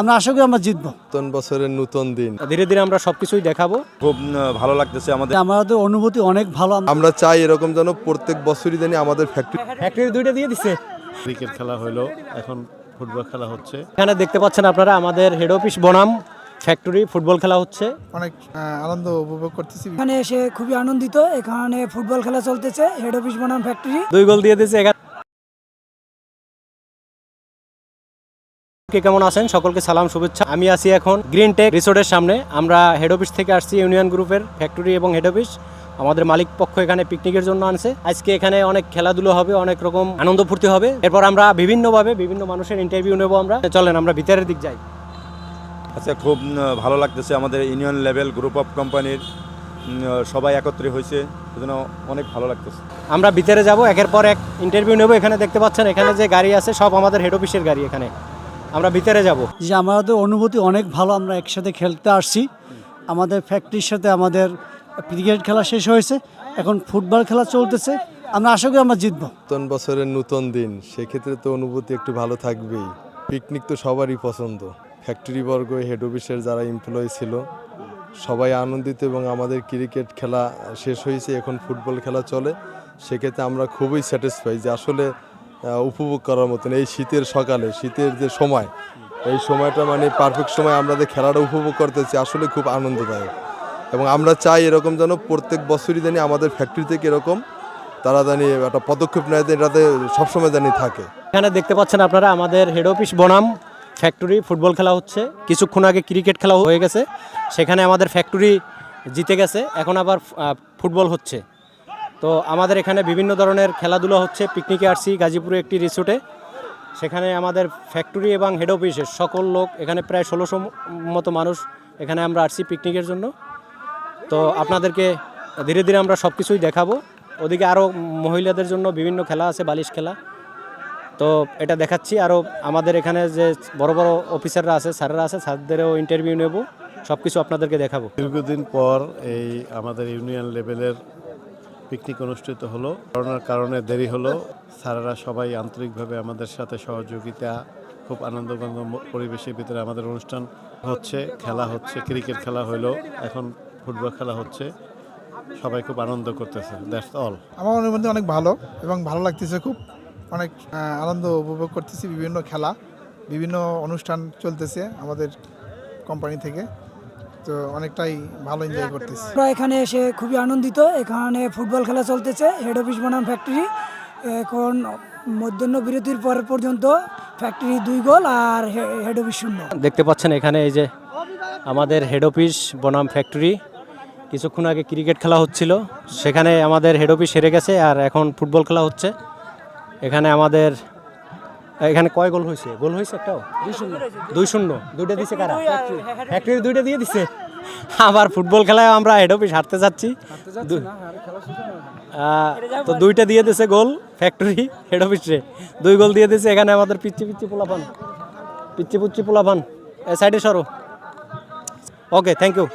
আমরা আশা করি আমরা জিতবো। নতুন বছরের নতুন দিন। ধীরে ধীরে আমরা সবকিছুই দেখাবো। খুব ভালো লাগতেছে আমাদের। আমাদের অনুভূতি অনেক ভালো। আমরা চাই এরকম যেন প্রত্যেক বছরই জানি আমাদের ফ্যাক্টরি ফ্যাক্টরি দুইটা দিয়ে দিছে। ক্রিকেট খেলা হলো এখন ফুটবল খেলা হচ্ছে। এখানে দেখতে পাচ্ছেন আপনারা আমাদের হেড অফিস বনাম। ফ্যাক্টরি ফুটবল খেলা হচ্ছে। অনেক আনন্দ উপভোগ করতেছি। এখানে এসে খুবই আনন্দিত। এখানে ফুটবল খেলা চলতেছে। হেড অফিস বনাম ফ্যাক্টরি দুই গোল দিয়ে দিয়েছে কে কেমন আছেন? সকলকে সালাম শুভেচ্ছা। আমি আছি এখন গ্রিন টেক রিসোর্টের সামনে। আমরা হেড অফিস থেকে আসছি ইউনিয়ন গ্রুপের ফ্যাক্টরি এবং হেড অফিস আমাদের মালিক পক্ষ এখানে পিকনিকের জন্য আনছে। আজকে এখানে অনেক খেলাধুলো হবে অনেক রকম আনন্দ ফুর্তি হবে। এরপর আমরা বিভিন্নভাবে বিভিন্ন মানুষের ইন্টারভিউ নেব আমরা। চলেন আমরা ভিতরের দিক যাই। আচ্ছা খুব ভালো লাগতেছে আমাদের ইউনিয়ন লেভেল গ্রুপ অফ কোম্পানির সবাই একত্রে হয়েছে সেজন্য অনেক ভালো লাগতেছে। আমরা ভিতরে যাব একের পর এক ইন্টারভিউ নেব। এখানে দেখতে পাচ্ছেন এখানে যে গাড়ি আছে সব আমাদের হেড অফিসের গাড়ি এখানে। আমরা ভিতরে যাব। যে আমাদের অনুভূতি অনেক ভালো আমরা একসাথে খেলতে আসছি। আমাদের ফ্যাক্টরির সাথে আমাদের ক্রিকেট খেলা শেষ হয়েছে এখন ফুটবল খেলা চলতেছে আমরা আশা করি আমরা জিতবো। নতুন বছরের নতুন দিন সেক্ষেত্রে তো অনুভূতি একটু ভালো থাকবেই। পিকনিক তো সবারই পছন্দ। ফ্যাক্টরি বর্গ হেড অফিসের যারা এমপ্লয়ি ছিল সবাই আনন্দিত এবং আমাদের ক্রিকেট খেলা শেষ হয়েছে এখন ফুটবল খেলা চলে। সেক্ষেত্রে আমরা খুবই স্যাটিসফাই যে আসলে উপভোগ করার মতন এই শীতের সকালে, শীতের যে সময়, এই সময়টা মানে পারফেক্ট সময় আমরা যে খেলাটা উপভোগ করতেছি, আসলে খুব আনন্দদায়ক। এবং আমরা চাই এরকম যেন প্রত্যেক বছরই জানি আমাদের ফ্যাক্টরি থেকে এরকম তারা জানি একটা পদক্ষেপ নেয় যাতে সবসময় জানি থাকে। এখানে দেখতে পাচ্ছেন আপনারা আমাদের হেড অফিস বনাম ফ্যাক্টরি ফুটবল খেলা হচ্ছে। কিছুক্ষণ আগে ক্রিকেট খেলা হয়ে গেছে। সেখানে আমাদের ফ্যাক্টরি জিতে গেছে। এখন আবার ফুটবল হচ্ছে। তো আমাদের এখানে বিভিন্ন ধরনের খেলাধুলা হচ্ছে। পিকনিকে আসছি গাজীপুরে একটি রিসোর্টে সেখানে আমাদের ফ্যাক্টরি এবং হেড অফিসের সকল লোক, এখানে প্রায় ষোলোশো মতো মানুষ এখানে আমরা আসছি পিকনিকের জন্য। তো আপনাদেরকে ধীরে ধীরে আমরা সব কিছুই দেখাবো। ওদিকে আরও মহিলাদের জন্য বিভিন্ন খেলা আছে, বালিশ খেলা। তো এটা দেখাচ্ছি। আরও আমাদের এখানে যে বড় বড় অফিসাররা আছে, স্যাররা আছে, স্যারদেরও ইন্টারভিউ নেব। সব কিছু আপনাদেরকে দেখাবো। দীর্ঘদিন পর এই আমাদের ইউনিয়ন লেভেলের পিকনিক অনুষ্ঠিত হলো। করোনার কারণে দেরি হলো। স্যারেরা সবাই আন্তরিকভাবে আমাদের সাথে সহযোগিতা, খুব আনন্দঘন পরিবেশের ভিতরে আমাদের অনুষ্ঠান হচ্ছে, খেলা হচ্ছে, ক্রিকেট খেলা হলো, এখন ফুটবল খেলা হচ্ছে। সবাই খুব আনন্দ করতেছে, দ্যাটস অল। আমার অনুভূতি অনেক ভালো এবং ভালো লাগতেছে খুব। অনেক আনন্দ উপভোগ করতেছি, বিভিন্ন খেলা, বিভিন্ন অনুষ্ঠান চলতেছে আমাদের কোম্পানি থেকে। তো অনেকটাই ভালো এনজয় করতেছি। আমরা এখানে এসে খুবই আনন্দিত। এখানে ফুটবল খেলা চলতেছে হেড অফিস বনাম ফ্যাক্টরি এখন মধ্যাহ্ন বিরতির পর পর্যন্ত ফ্যাক্টরি দুই গোল আর হেড অফিস শূন্য। দেখতে পাচ্ছেন এখানে এই যে আমাদের হেড অফিস বনাম ফ্যাক্টরি কিছুক্ষণ আগে ক্রিকেট খেলা হচ্ছিল সেখানে আমাদের হেড অফিস হেরে গেছে আর এখন ফুটবল খেলা হচ্ছে। এখানে আমাদের এখানে কয় গোল হয়েছে? গোল হয়েছে একটাও? দুই শূন্য। দুইটা দিছে কারা? ফ্যাক্টরি দুইটা দিয়ে দিছে? আবার ফুটবল খেলায় আমরা হেড অফিস হারতে যাচ্ছি। তো দুইটা দিয়ে দিছে গোল ফ্যাক্টরি হেড অফিসে দুই গোল দিয়ে দিছে এখানে আমাদের পিচ্ছি পিচ্ছি পোলাপান। পিচ্ছি পুচ্ছি পোলাপান। এ সাইডে সরো। Okay thank you